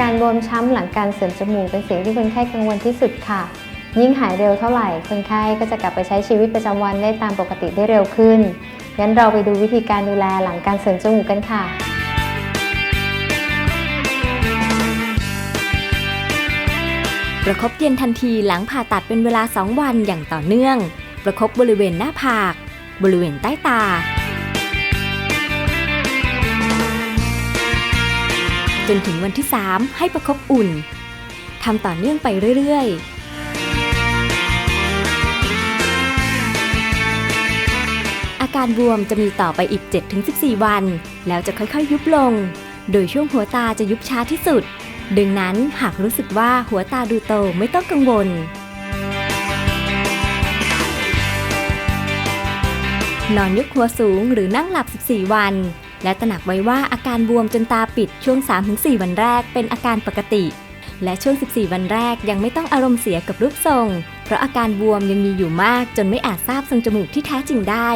การบวมช้ำหลังการเสริมจมูกเป็นสิ่งที่คนไข้กังวลที่สุดค่ะ ยิ่งหายเร็วเท่าไหร่ คนไข้ก็จะกลับไปใช้ชีวิตประจำวันได้ตามปกติได้เร็วขึ้น งั้นเราไปดูวิธีการดูแลหลังการเสริมจมูกกันค่ะประคบเย็นทันทีหลังผ่าตัดเป็นเวลา 2 วันอย่างต่อเนื่อง ประคบบริเวณหน้าผาก บริเวณใต้ตา นถึงวันที่ 3 ให้ประคบอุ่นทำต่อเนื่องไปเรื่อยๆอาการบวมจะมีต่อไปอีก 7-14 วัน แล้วจะค่อยๆ ยุบลง โดยช่วงหัวตาจะยุบช้าที่สุด ดังนั้นหากรู้สึกว่าหัวตาดูโตไม่ต้องกังวล นอนยกหัวสูงหรือนั่งหลับ 14 วัน และตระหนักไว้ว่าอาการบวมจนตาปิดช่วง 3-4 วันแรกเป็นอาการปกติ และช่วง 14 วันแรกยังไม่ต้องอารมณ์เสียกับรูปทรง เพราะอาการบวมยังมีอยู่มากจนไม่อาจทราบทรงจมูกที่แท้จริงได้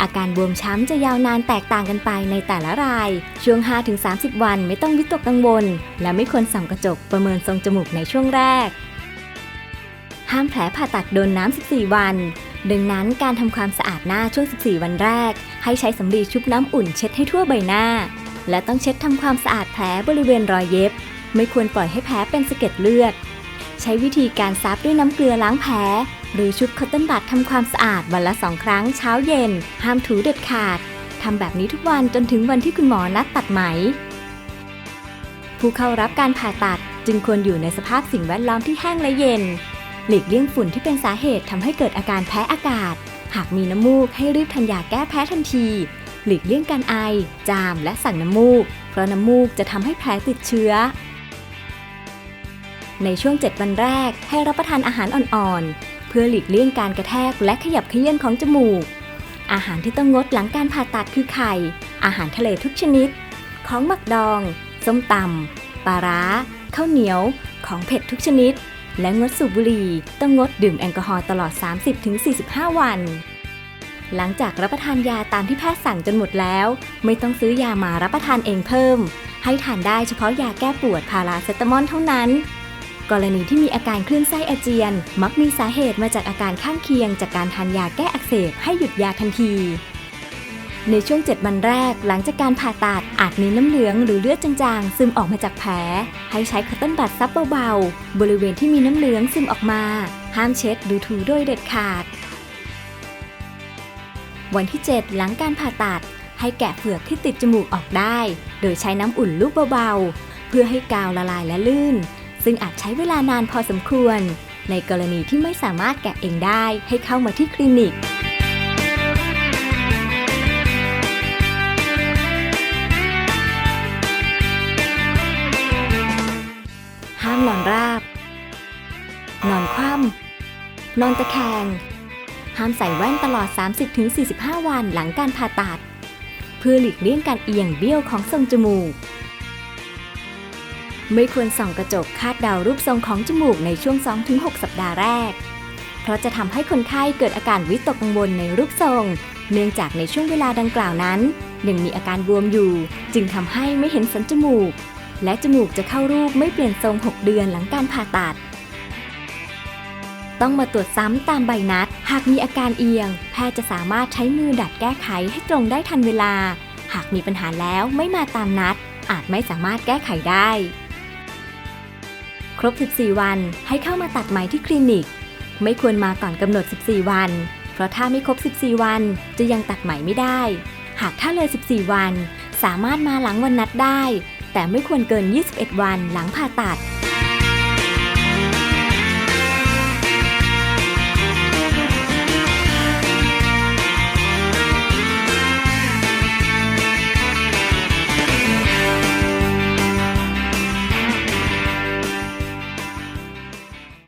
อาการบวมช้ำจะยาวนานแตกต่างกันไปในแต่ละราย ช่วง 5-30 วันไม่ต้องวิตกกังวล และไม่ควรส่องกระจกประเมินทรงจมูกในช่วงแรก ห้ามแผลผ่าตัดโดนน้ำ 14 วัน ดังนั้นการทำความสะอาดหน้าช่วง 14 วันแรก ให้ใช้สำลีชุบน้ำอุ่นเช็ดให้ทั่วใบหน้า และต้องเช็ดทำความสะอาดแผลบริเวณรอยเย็บ ไม่ควรปล่อยให้แผลเป็นสะเก็ดเลือด ใช้วิธีการซับด้วยน้ำเกลือล้างแผล หรือชุบคอตเทนบัดทำความสะอาดวันละสองครั้งเช้าเย็น ห้ามถูเด็ดขาดทำแบบนี้ทุกวันจนถึงวันที่คุณหมอนัดตัดไหม ผู้เข้ารับการผ่าตัดจึงควรอยู่ในสภาพสิ่งแวดล้อมที่แห้งและเย็น หลีกเลี่ยงฝุ่นที่เป็นสาเหตุทำให้เกิดอาการแพ้อากาศ หากมีน้ำมูกให้รีบทานยาแก้แพ้ทันที หลีกเลี่ยงการไอ จาม และสั่งน้ำมูก เพราะน้ำมูกจะทำให้แผลติดเชื้อ ในช่วง 7 วันแรกให้รับประทานอาหารอ่อนๆ เพื่อหลีกเลี่ยงการกระแทกและขยับเขยื้อนของจมูก อาหารที่ต้องงดหลังการผ่าตัดคือไข่ อาหารทะเลทุกชนิด ของหมักดอง ส้มตำปลาร้า ข้าวเหนียว ของเผ็ดทุกชนิด และงดสูบบุหรี่ต้องงดดื่มแอลกอฮอล์ตลอด 30-45 วัน หลังจากรับประทานยาตามที่แพทย์สั่งจนหมดแล้ว ไม่ต้องซื้อยามารับประทานเองเพิ่ม ให้ทานได้เฉพาะยาแก้ปวดพาราเซตามอลเท่านั้น กรณีที่มีอาการคลื่นไส้อาเจียน มักมีสาเหตุมาจากอาการข้างเคียง จากการทานยาแก้อักเสบให้หยุดยาทันที ในช่วง 7 วันแรกหลังจากการผ่าตัดอาจมีน้ำเหลืองหรือเลือดจางๆ ซึมออกมาจากแผล ให้ใช้คอตตอนบัดซับเบาๆ บริเวณที่มีน้ำเหลืองซึมออกมา ห้ามเช็ดหรือถูโดยเด็ดขาด วันที่ 7 หลังการผ่าตัด ให้แกะเปลือกที่ติดจมูกออกได้ โดยใช้น้ำอุ่นลูกเบาๆ เพื่อให้กาวละลายและลื่น ซึ่งอาจใช้เวลานานพอสมควร ในกรณีที่ไม่สามารถแกะเองได้ให้เข้ามาที่คลินิก นอนตะแคง ห้ามใส่แว่นตลอด 30-45 วันหลังการผ่าตัด เพื่อหลีกเลี่ยงการเอียงเบี้ยวของทรงจมูก ไม่ควรส่องกระจกคาดเดารูปทรงของจมูกในช่วง 2-6 สัปดาห์แรก เพราะจะทำให้คนไข้เกิดอาการวิตกกังวลในรูปทรง เนื่องจากในช่วงเวลาดังกล่าวนั้น ยังมีอาการบวมอยู่ จึงทำให้ไม่เห็นสันจมูก และจมูกจะเข้ารูปไม่เปลี่ยนทรง 6 เดือนหลังการผ่าตัด ต้องมาตรวจซ้ำตามใบนัด หากมีอาการเอียง แพทย์จะสามารถใช้มือดัดแก้ไขให้ตรงได้ทันเวลา หากมีปัญหาแล้วไม่มาตามนัด อาจไม่สามารถแก้ไขได้ ครบ 14 วันให้เข้ามาตัดไหมที่คลินิก ไม่ควรมาก่อนกำหนด 14 วัน เพราะถ้าไม่ครบ 14 วันจะยังตัดไหมไม่ได้ หากถ้าเลย 14 วัน สามารถมาหลังวันนัดได้ แต่ไม่ควรเกิน 21 วันหลังผ่าตัด